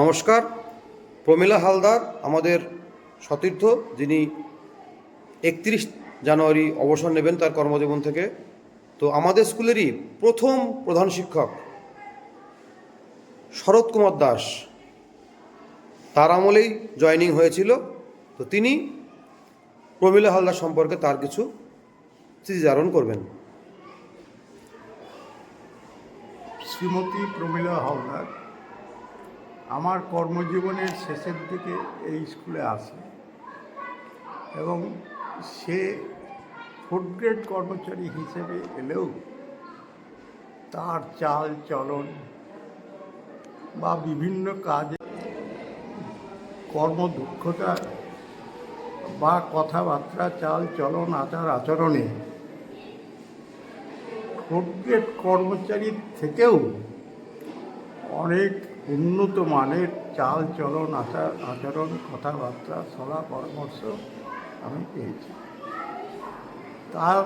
নমস্কার, প্রমীলা হালদার আমাদের সতীর্থ, যিনি একত্রিশ জানুয়ারি অবসর নেবেন তার কর্মজীবন থেকে। তো আমাদের স্কুলেরই প্রথম প্রধান শিক্ষক শরৎ কুমার দাস। তার আমলেই জয়নিং হয়েছিল। তো তিনি প্রমীলা হালদার সম্পর্কে তার কিছু স্মৃতিচারণ করবেন। শ্রীমতী প্রমীলা হালদার আমার কর্মজীবনের শেষের দিকে এই স্কুলে আসে এবং সে ফোর্থ গ্রেড কর্মচারী হিসেবে এলেও তার চাল, চলন বা বিভিন্ন কাজে কর্মদক্ষতা বা কথাবার্তা, চাল, চলন, আচার আচরণে ফোর্থ গ্রেড কর্মচারীর থেকেও অনেক উন্নত মানের চাল, চলন, আচার, আচরণ, কথাবার্তা সলা পরামর্শ আমি পেয়েছি। তার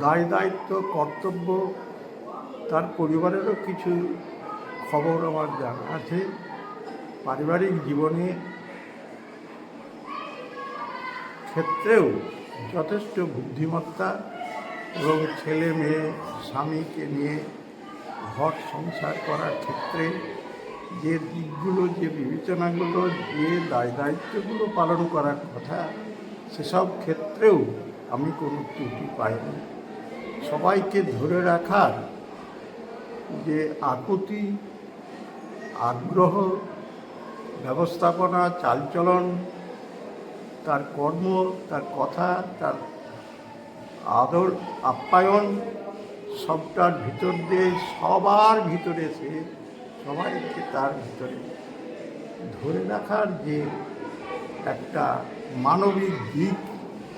দায় দায়িত্ব, কর্তব্য, তার পরিবারেরও কিছু খবর আমার জানা আছে। পারিবারিক জীবনে ক্ষেত্রেও যথেষ্ট বুদ্ধিমত্তা এবং ছেলে মেয়ে স্বামীকে নিয়ে ঘর সংসার করার ক্ষেত্রে যে দিকগুলো, যে বিবেচনাগুলো, যে দায় দায়িত্বগুলো পালন করার কথা, সেসব ক্ষেত্রেও আমি কোনো ত্রুটি পাইনি। সবাইকে ধরে রাখার যে আকুতি, আগ্রহ, ব্যবস্থাপনা, চালচলন, তার কর্ম, তার কথা, তার আদর, আপ্যায়ন সবটার ভিতর দিয়ে সবার ভিতরে সে সবাইকে তার ভিতরে। ধরে রাখার যে একটা মানবিক দিক,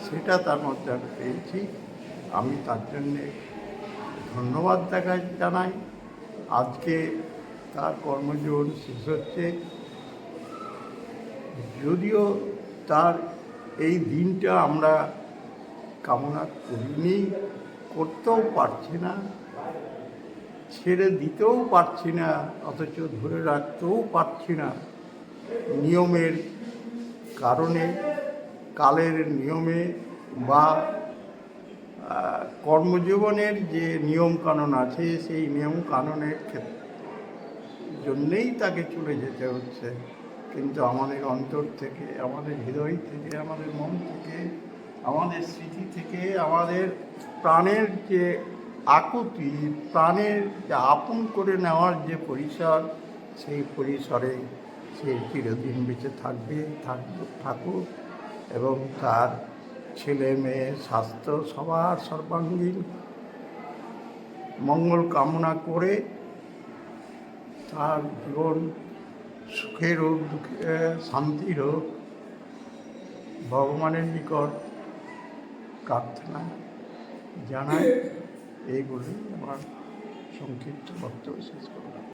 সেটা তার মধ্যে আমি পেয়েছি। আমি তার জন্যে ধন্যবাদ দেখা জানাই। আজকে তার কর্মজীবন শেষ হচ্ছে। যদিও তার এই দিনটা আমরা কামনা করিনি করতেও পারছি না, ছেড়ে দিতেও পারছি না, অথচ ধরে রাখতেও পারছি না। নিয়মের কারণে, কালের নিয়মে বা কর্মজীবনের যে নিয়ম কানুন আছে, সেই নিয়ম কানুনের ক্ষেত্রে জন্যেই তাকে চলে যেতে হচ্ছে। কিন্তু আমাদের অন্তর থেকে, আমাদের হৃদয় থেকে, আমাদের মন থেকে আমাদের স্মৃতি থেকে আমাদের প্রাণের যে আকুতি, প্রাণের যে আপন করে নেওয়ার যে পরিসর, সেই পরিসরে সে চিরদিন বেঁচে থাকবে থাকবে থাকুক এবং তার ছেলে মেয়ে স্বাস্থ্য সবার সর্বাঙ্গীন মঙ্গল কামনা করে তার জীবন সুখের হোক, দুঃখে শান্তির হোক, ভগবানের নিকট প্রার্থনা জানাই। এইগুলি আমার সংক্ষিপ্ত বক্তব্য শেষ করলাম।